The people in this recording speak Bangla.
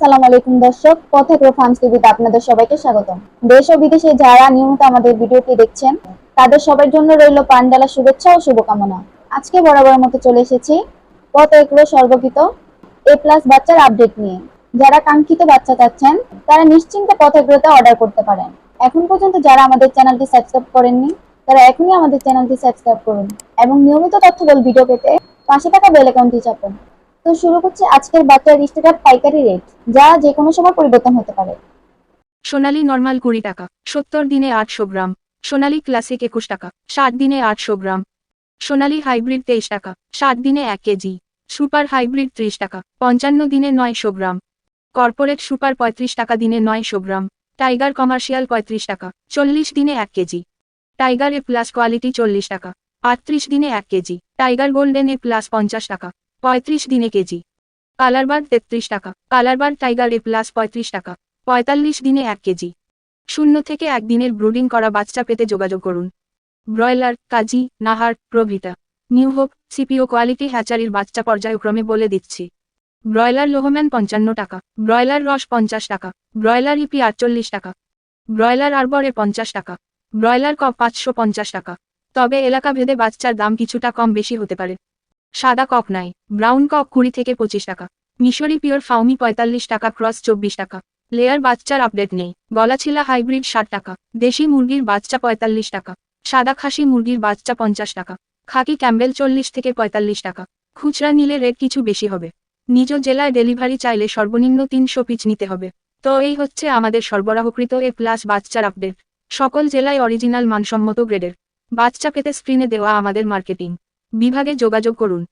আসসালামু আলাইকুম দর্শক পথেগ্রো ফার্মস টিভিতে আপনাদের সবাইকে দেশ ও বিদেশে যারা নিয়মিত আমাদের ভিডিওটি দেখছেন, তাদের সবার জন্য রইল পান্ডালা শুভেচ্ছা ও শুভকামনা। আজকে বরাবর মতো চলে এসেছি এ প্লাস বাচ্চার আপডেট নিয়ে। যারা কাঙ্ক্ষিত বাচ্চা চাচ্ছেন, তারা নিশ্চিন্তে পথ অর্ডার করতে পারেন। এখন পর্যন্ত যারা আমাদের চ্যানেলটি সাবস্ক্রাইব করেননি, তারা এখনই আমাদের চ্যানেলটি সাবস্ক্রাইব করুন এবং নিয়মিত তথ্যবল ভিডিও পেতে পাশে থাকা বেল চাপুন। তো শুরু করছে আজকের বাচ্চার স্টেটার পাইকারি রেট যা যে কোনো সময় পরিবর্তন হতে পারে। সোনালী নর্মাল কুড়ি টাকা, সত্তর দিনে আটশো গ্রাম। সোনালী ক্লাসিক একুশ টাকা, ষাট দিনে আটশো গ্রাম। সোনালী হাইব্রিড তেইশ টাকা, ষাট দিনে এক কেজি। সুপার হাইব্রিড ত্রিশ টাকা, পঞ্চান্ন দিনে নয়শো গ্রাম। কর্পোরেট সুপার পঁয়ত্রিশ টাকা দিনে নয়শো গ্রাম। টাইগার কমার্শিয়াল পঁয়ত্রিশ টাকা, চল্লিশ দিনে এক KG. Tiger A plus quality চল্লিশ টাকা, আটত্রিশ দিনে এক KG. Tiger golden A plus পঞ্চাশ টাকা পঁয়ত্রিশ দিনে কেজি। কালারবার্ড তেত্রিশ টাকা। কালারবার্ড টাইগার এ প্লাস পঁয়ত্রিশ টাকা। পঁয়তাল্লিশ দিনে এক কেজি। শূন্য থেকে এক দিনের ব্রুডিং করা বাচ্চা পেতে যোগাযোগ করুন। ব্রয়লার, কাজী, নাহার, প্রভৃতা। নিউ হোপ, সিপিও কোয়ালিটি হ্যাচারির বাচ্চা পর্যায়ক্রমে বলে দিচ্ছি। ব্রয়লার লোহম্যান পঞ্চান্ন টাকা। ব্রয়লার রস পঞ্চাশ টাকা। ব্রয়লার ইপি আটচল্লিশ টাকা। ব্রয়লার আরবরে পঞ্চাশ টাকা। ব্রয়লার কপ পাঁচশো পঞ্চাশ টাকা। তবে এলাকা ভেদে বাচ্চার দাম কিছুটা কম বেশি হতে পারে। সাদা কক নাই, ব্রাউন কক কুড়ি থেকে পঁচিশ টাকা। মিশরি পিওর ফাউমি পঁয়তাল্লিশ টাকা, ক্রস চব্বিশ টাকা। লেয়ার বাচ্চার আপডেট নেই গলাছিলা হাইব্রিড ষাট টাকা। দেশি মুরগির বাচ্চা পঁয়তাল্লিশ টাকা। সাদা খাসি মুরগির বাচ্চা পঞ্চাশ টাকা। খাকি ক্যাম্বেল চল্লিশ থেকে পঁয়তাল্লিশ টাকা। খুচরা নিলে রেট কিছু বেশি হবে। নিজ জেলায় ডেলিভারি চাইলে সর্বনিম্ন তিনশো পিচ নিতে হবে। তো এই হচ্ছে আমাদের সরবরাহকৃত এ প্লাস বাচ্চার আপডেট। সকল জেলায় অরিজিনাল মানসম্মত গ্রেডের বাচ্চা পেতে স্ক্রিনে দেওয়া আমাদের মার্কেটিং। বিভাগে যোগাযোগ করুন।